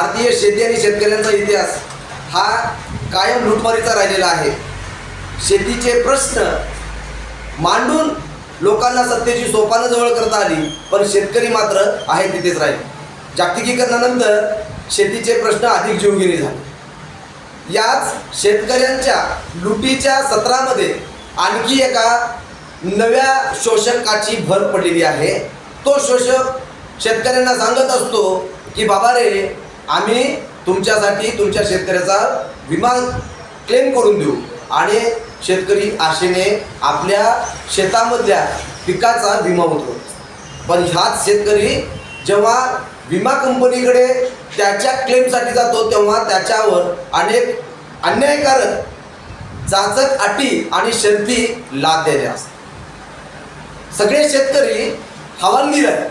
भारतीय शेती आणि शेतकऱ्यांचा इतिहास हा कायम लुटमारीचा राहिलेला आहे. शेतीचे प्रश्न मांडून लोकांना सत्तेची सोपानं जवळ करता आली पण शेतकरी मात्र आहे तिथेच राहिले. जागतिकीकरणानंतर शेतीचे प्रश्न अधिक जीवघेणी झाले. याच शेतकऱ्यांच्या लुटीच्या सत्रामध्ये आणखी एका नव्या शोषकाची भर पडलेली आहे. तो शोषक शेतकऱ्यांना सांगत असतो की बाबा रे आम्ही तुमच्यासाठी तुमच्या शेतकऱ्याचा विमा क्लेम करून देऊ. आणि शेतकरी आशेने आपल्या शेतामधल्या पिकाचा विमा उतरवतो पण ह्याच शेतकरी जेव्हा विमा कंपनीकडे त्याच्या क्लेमसाठी जातो तेव्हा त्याच्यावर अनेक अन्यायकारक जाचक अटी आणि शर्ती लादलेल्या असतात सगळे शेतकरी हवालदिर आहेत.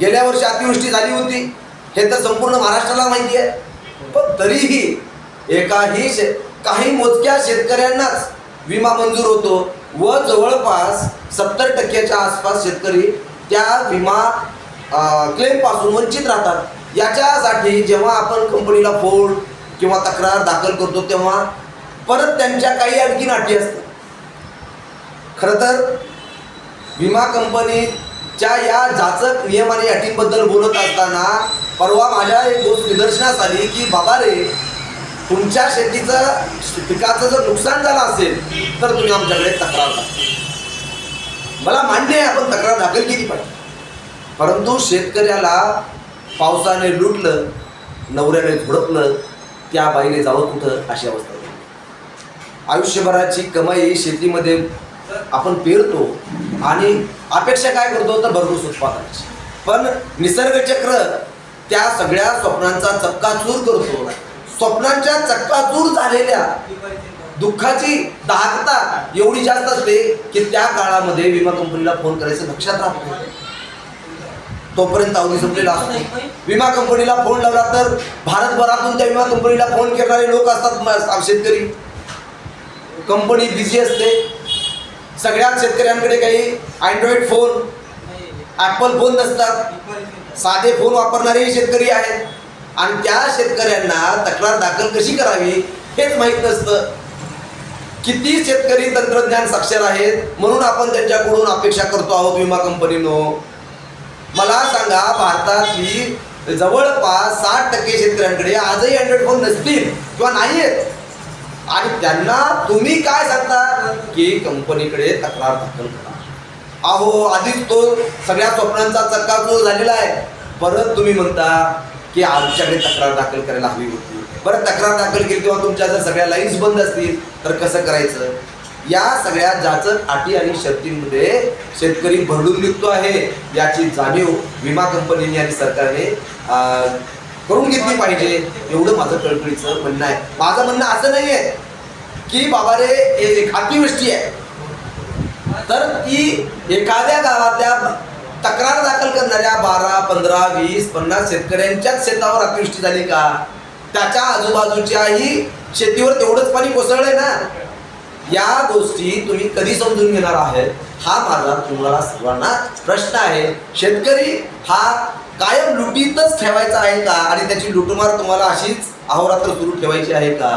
गेल्या वर्षी अतिवृष्टी झाली होती. हे तर संपूर्ण महाराष्ट्राला माहिती आहे. पण तरीही एकाही शे काही मोजक्या शेतकऱ्यांनाच विमा मंजूर होतो व जवळपास सत्तर टक्क्याच्या आसपास शेतकरी त्या विमा क्लेमपासून वंचित राहतात. याच्यासाठी जेव्हा आपण कंपनीला फोन किंवा तक्रार दाखल करतो तेव्हा परत त्यांच्या काही आणखी अटी असतात. खरं तर विमा कंपनीच्या या जाचक नियम आणि अटींबद्दल बोलत असताना परवा माझ्या एक गोष्ट निदर्शनास आली की बाबा रे तुमच्या शेतीचं पिकाचं जर नुकसान झालं असेल तर तुम्ही आमच्याकडे तक्रार दाखल मला मान्य आहे आपण तक्रार दाखल केली पाहिजे. परंतु शेतकऱ्याला पावसाने लुटलं नवऱ्याने झोडपलं त्या बाईने जावं कुठं अशी अवस्था आयुष्यभराची कमाई शेतीमध्ये आपण पेरतो आणि अपेक्षा काय करतो तर भरपूर उत्पादनाची. पण निसर्गचक्र त्या सगळ्या स्वप्नांचा चक्काचूर करतो स्वप्नांच्या चक्काचूर झालेल्या दुःखाची दाहकता एवढी जास्त असते की त्या काळामध्ये विमा कंपनीला फोन करायचं लक्षात राहत नाही. तोपर्यंत अवधी संपलेला असतो. विमा कंपनीला फोन लावला तर भारतभरातून त्या विमा कंपनीला फोन करणारे लोक असतात शेतकरी. कंपनी बिझी असते. सगळ्याच शेतकऱ्यांकडे काही अँड्रॉइड फोन ॲपल फोन नसतात. साधे फोन वापरणारेही शेतकरी आहेत. आणि त्या शेतकऱ्यांना तक्रार दाखल कशी करावी हेच माहीत नसतं. किती शेतकरी तंत्रज्ञान साक्षर आहेत म्हणून आपण त्यांच्याकडून अपेक्षा करतो आहोत विमा कंपनीनो. मला सांगा भारतातली जवळपास साठ टक्के शेतकऱ्यांकडे आजही अँड्रॉइड फोन नसतील किंवा नाही आहेत आणि त्यांना तुम्ही काय सांगता? की कंपनीकडे तक्रार दाखल करा. अहो आधीच तो सगळ्या स्वप्नांचा चक्काचूर झालेला आहे. परत तुम्ही म्हणता की आमच्याकडे तक्रार दाखल करायला हवी होती. बरं तक्रार दाखल केली तेव्हा तुमच्या जर सगळ्या लाईन्स बंद असतील तर कसं करायचं? या सगळ्या जाचक अटी आणि शर्तींमध्ये शेतकरी भरडून निघतो आहे. याची जाणीव विमा कंपनीने आणि सरकारने करून घेतली पाहिजे. एवढं माझं कळकळीचं म्हणणं आहे. माझं म्हणणं असं नाही आहे की बाबा रे एक अतिवृष्टी आहे. तर ती एखाद्या गावातल्या तक्रार दाखल करणाऱ्या बारा पंधरा वीस पन्नास शेतकऱ्यांच्याच शेतावर अतिवृष्टी झाली का? त्याच्या आजूबाजूच्याही शेतीवर तेवढंच पाणी कोसळलंय ना? या गोष्टी तुम्ही कधी समजून घेणार आहेत? हा माझा तुम्हाला सर्वांना प्रश्न आहे. शेतकरी हा कायम लुटीतच ठेवायचा आहे का? आणि त्याची लुटमार तुम्हाला अशीच अहोरात्र सुरू ठेवायची आहे का?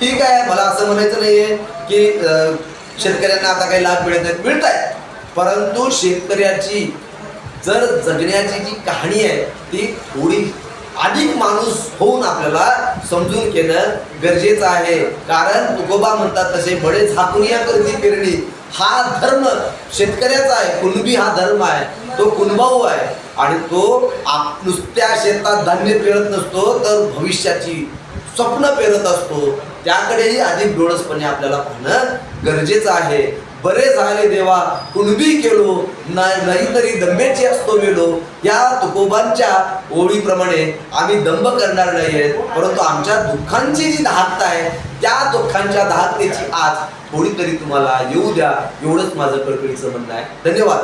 ठीक आहे मला असं म्हणायचं नाहीये की शेतकऱ्यांना आता काही लाभ मिळत नाहीत. मिळत आहे परंतु शेतकऱ्याची जर जगण्याची जी कहाणी आहे ती थोडी अधिक माणूस होऊन आपल्याला समजून घेणं गरजेचं आहे. कारण तुकोबा म्हणतात तसे बडे झाकून या करती पेरणी. हा धर्म शेतकऱ्याचा आहे. कुणबी हा धर्म आहे. तो कुणबाऊ आहे. आणि तो आप नुसत्या शेतात धान्य पेरत नसतो तर भविष्याची स्वप्न पेरत असतो. त्याकडेही अधिक डोळसपणे आपल्याला पाहणं गरजेचं आहे. बरे झाले देवा कुणबी केलो नाही तरी दंबेची असतो मेलो या तुकोबांच्या ओळीप्रमाणे आम्ही दंब करणार नाहीये परंतु आमच्या दुःखांची जी दाहकता आहे त्या दुःखांच्या दाहकतेची आज थोडी तरी तुम्हाला येऊ द्या. एवढंच माझं कडकडीचं म्हणणं आहे. धन्यवाद.